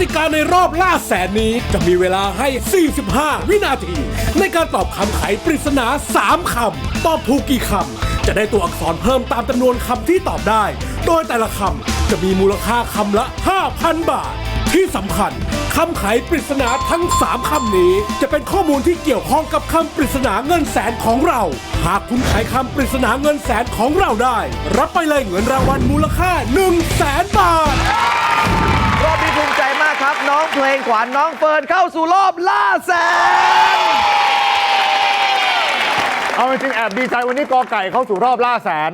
ติกาในรอบล่าแสนนี้จะมีเวลาให้ 45 วินาที ในการตอบคำไขปริศนา 3 คำ ตอบถูกกี่คำ จะได้ตัวอักษรเพิ่มตามจำนวนคำที่ตอบได้ โดยแต่ละคำจะมีมูลค่าคำละ 5,000 บาท ที่สำคัญคำไขปริศนาทั้ง 3 คำนี้ จะเป็นข้อมูลที่เกี่ยวข้องกับคำปริศนาเงินแสนของเรา หากคุณไขคำปริศนาเงินแสนของเราได้ รับไปเลยเงินรางวัลมูลค่า1 0 0 0 0แสนบาท เพลงขวัญน้องเฟิร์นเข้าสู่รอบล่าแสน เอาจริงๆแอบดีใจวันนี้กอไก่เข้าสู่รอบล่าแสน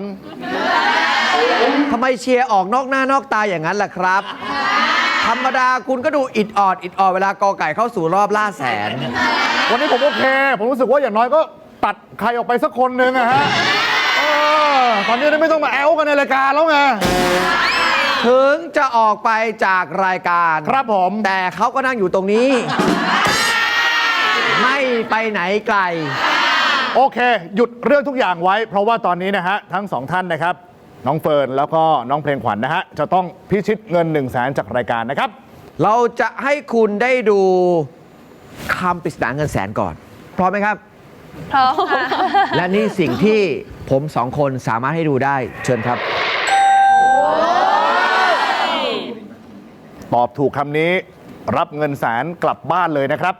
ทำไมเชียร์ออกนอกหน้านอกตาอย่างนั้นล่ะครับ ธรรมดาคุณก็ดูอิดออด อิดออดเวลากอไก่เข้าสู่รอบล่าแสน วันนี้ผมโอเค ผมรู้สึกว่าอย่างน้อยก็ตัดใครออกไปสักคนหนึ่งอะฮะเออตอนนี้ไม่ต้องมาแอลกันในรายการแล้วไง ถึงจะออกไปจากรายการครับผม แต่เขาก็นั่งอยู่ตรงนี้ ไม่ไปไหนไกล โอเค หยุดเรื่องทุกอย่างไว้ เพราะว่าตอนนี้นะฮะ ทั้งสองท่านนะครับ น้องเฟิร์นแล้วก็น้องเพลงขวัญนะฮะ จะต้องพิชิตเงิน1นึ่งแสนจากรายการนะครับ เราจะให้คุณได้ดูคำปริศนาเงินแสนก่อน พร้อมไหมครับ พร้อมค่ะและนี่สิ่งที่ผมสองคนสามารถให้ดูได้เชิญครับ ตอบถูกคำนี้ รับเงินแสนกลับบ้านเลยนะครับ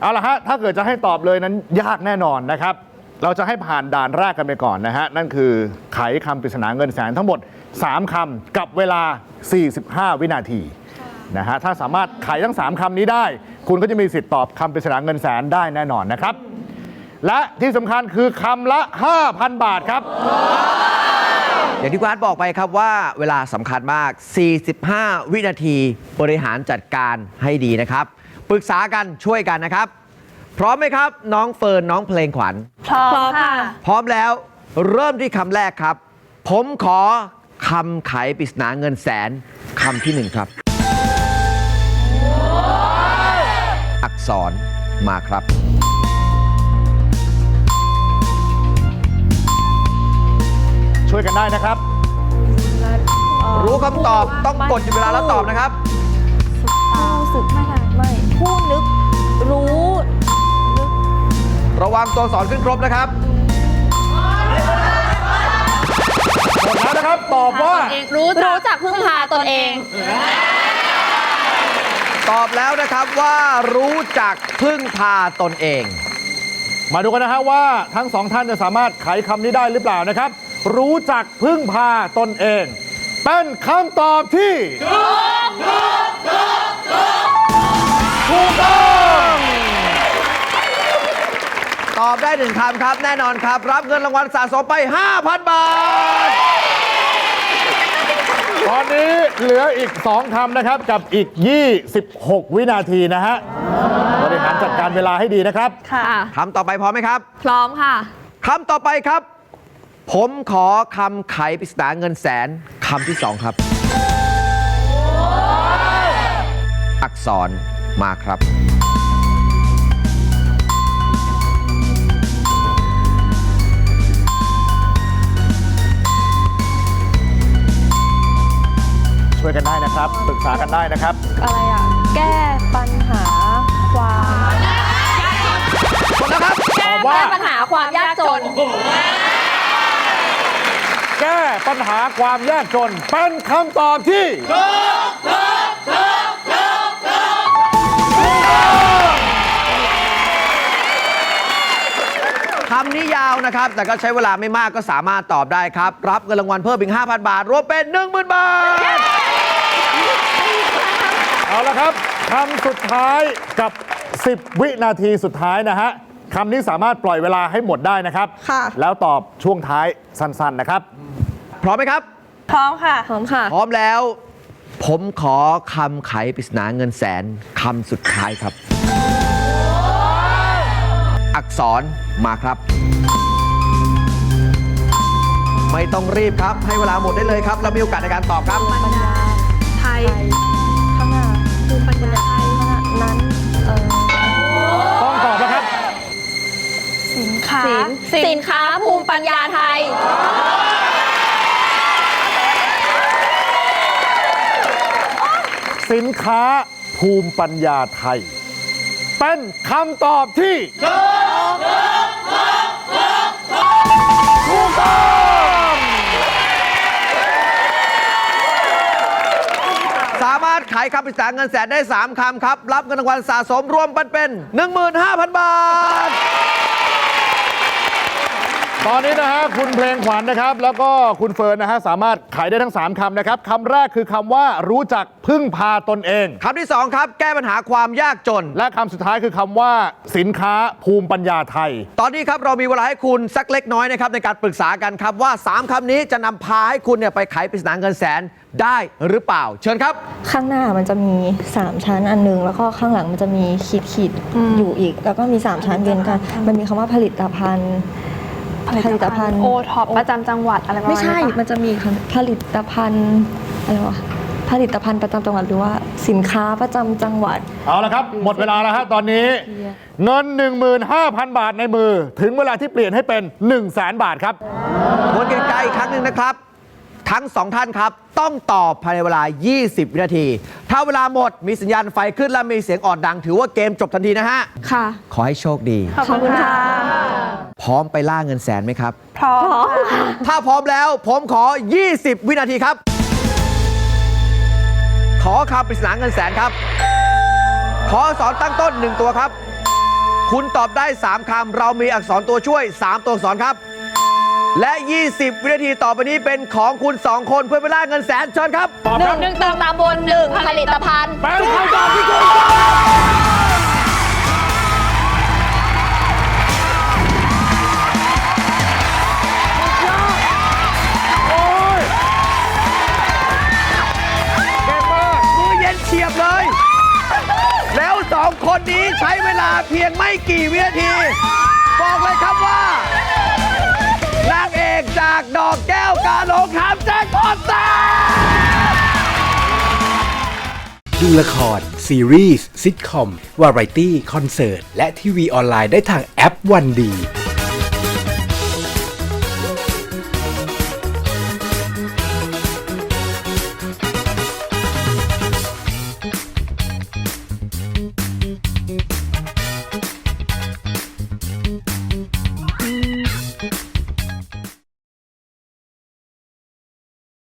เอาละฮะถ้าเกิดจะให้ตอบเลยนั้นยากแน่นอนนะครับ เราจะให้ผ่านด่านแรกกันไปก่อนนะฮะนั่นคือไขคำปริศนาเงินแสนทั้งหมด 3คำกับเวลา 45 วินาทีนะฮะถ้าสามารถไขทั้ง 3คำนี้ได้ คุณก็จะมีสิทธิ์ตอบคำปริศนาเงินแสนได้แน่นอนนะครับ และที่สำคัญคือคำละ 5,000 บาทครับ อย่างที่คุณอาร์ตบอกไปครับว่าเวลาสำคัญมาก 45 วินาทีบริหารจัดการให้ดีนะครับ ปรึกษากันช่วยกันนะครับ พร้อมไหมครับ น้องเฟิร์นน้องเพลงขวัญ พร้อมค่ะ พร้อมแล้วเริ่มที่คำแรกครับ ผมขอคำไขปริศนาเงินแสนคำที่หนึ่งครับ อักษรมาครับ ช่วยกันได้นะครับ รู้คำตอบต้องกดหยุดเวลาแล้วตอบนะครับ รู้สึกไม่ค่ะไม่ผู้นึกรู้ระวังตัวอักษรขึ้นครบนะครับหมดแล้วนะครับตอบว่า รู้รู้จักพึ่งพาตนเอง ตอบแล้วนะครับว่ารู้จักพึ่งพาตนเอง มาดูกันนะฮะว่าทั้งสองท่านจะสามารถไขคำนี้ได้หรือเปล่านะครับ รู้จักพึ่งพาตนเอง เป็นคำตอบที่ถูกต้องตอบได้หนึ่งคำครับแน่นอนครับ รับเงินรางวัลสะสมไป 5,000 บาท ตอนนี้เหลืออีก 2คำนะครับกับอีก 26 วินาทีนะฮะบริหารจัดการเวลาให้ดีนะครับ ค่ะ คำต่อไปพร้อมไหมครับ พร้อมค่ะ คำต่อไปครับ ผมขอคำไขปริศนาเงินแสนคำที่สองครับ อักษรมาครับ ช่วยกันได้นะครับปรึกษากันได้นะครับ อะไรอะ แก้ปัญหาความหมดแล้วครับแก้ตอบว่าแก้ปัญหาความยากจนแก้ปัญหาความยากจน เป็นคำตอบที่คำนี้ยาวนะครับ แต่ก็ใช้เวลาไม่มากก็สามารถตอบได้ครับ รับเงินรางวัลเพิ่มอีก 5,000 บาท รวมเป็น 10,000 บาท เอาละครับคำสุดท้ายกับ 10 วินาทีสุดท้ายนะฮะคำนี้สามารถปล่อยเวลาให้หมดได้นะครับค่ะแล้วตอบช่วงท้ายสั้นๆนะครับ พร้อมไหมครับ พร้อมค่ะ พร้อมค่ะ พร้อมแล้ว ผมขอคำไขปริศนาเงินแสนคำสุดท้ายครับ อักษรมาครับ ไม่ต้องรีบครับ ให้เวลาหมดได้เลยครับแล้วมีโอกาสในการตอบครับ ปัญญาไทยข้างหน้าคือปัญญาไทยนั้นเออต้องตอบนะครับ สินค้าสินค้าภูมิปัญญาไทย สินค้าภูมิปัญญาไทย เป็นคำตอบที่ถูกต้องสามารถขายคำปริศนาเงินแสนได้ 3คำครับ รับเงินรางวัลสะสมรวมกันเป็น 15,000 บาท ตอนนี้นะฮะคุณเพลงขวัญนะครับ แล้วก็คุณเฟิร์นนะฮะสามารถขายได้ทั้ง 3คำนะครับคำแรกคือคำว่ารู้จักพึ่งพาตนเอง คำที่2ครับ แก้ปัญหาความยากจน และคำสุดท้ายคือคำว่า สินค้าภูมิปัญญาไทย ตอนนี้ครับเรามีเวลาให้คุณสักเล็กน้อยนะครับในการปรึกษากันครับว่า 3คำนี้จะนำพาให้คุณเนี่ยไปไขปริศนาเงินแสนได้หรือเปล่า เชิญครับ ข้างหน้ามันจะมี 3 ชั้นอันหนึง แล้วก็ข้างหลังมันจะมีขีดขีดๆอยู่อีก แล้วก็มี 3 ชั้นเรียนกัน มันมีคำว่าผลิตภัณฑ์ ผลิตภัณฑ์โอท็อปประจำจังหวัดอะไรประมาณไม่นี้ใช่ ปะ มันจะมีคำผลิตภัณฑ์อะไรวะ ผลิตภัณฑ์ประจำจังหวัดหรือว่าสินค้าประจำจังหวัด เอาละครับ หมดเวลาแล้วฮะตอนนี้ เงิน 15,000 บาทในมือ ถึงเวลาที่เปลี่ยนให้เป็น 1 0 0 0 0แสนบาทครับ ทวนกติกาอีกครั้งหนึ่งนะครับ ทั้งสองท่านครับ ต้องตอบภายในเวลา 20 วินาที ถ้าเวลาหมดมีสัญญาณไฟขึ้นและมีเสียงออดดัง ถือว่าเกมจบทันทีนะฮะ ค่ะ ขอให้โชคดี ขอบคุณค่ะ พร้อมไปล่าเงินแสนไหมครับ พร้อมค่ะถ้าพร้อมแล้วผมขอ 20 วินาทีครับ ขอคำปริศนาเงินแสนครับ ขออักษรตั้งต้น 1 ตัวครับ คุณตอบได้ 3คำเรามีอักษรตัวช่วย 3 ตัวอักษรครับ และ 20 วินาทีต่อไปนี้เป็นของคุณ 2 คนเพื่อไปล่าเงินแสนเชิญครับ ตอบหคนึ่รังบหนึ่งเติมตามบนหนึ่งผลิตภัณฑ์ เป็นคำตอบที่ถูกต้องโอ้ยเก่งมาก มือเย็นเฉียบเลย แล้วสองคนนี้ใช้เวลาเพียงไม่กี่วินาที บอกเลยครับว่า นางเอกจากดอกแก้วกาหลงทำแจ็คพอตแตดูละคร ซีรีส์ซิทคอม วาไรตี้ คอนเสิร์ต และทีวีออนไลน์ได้ทางแอปวันดี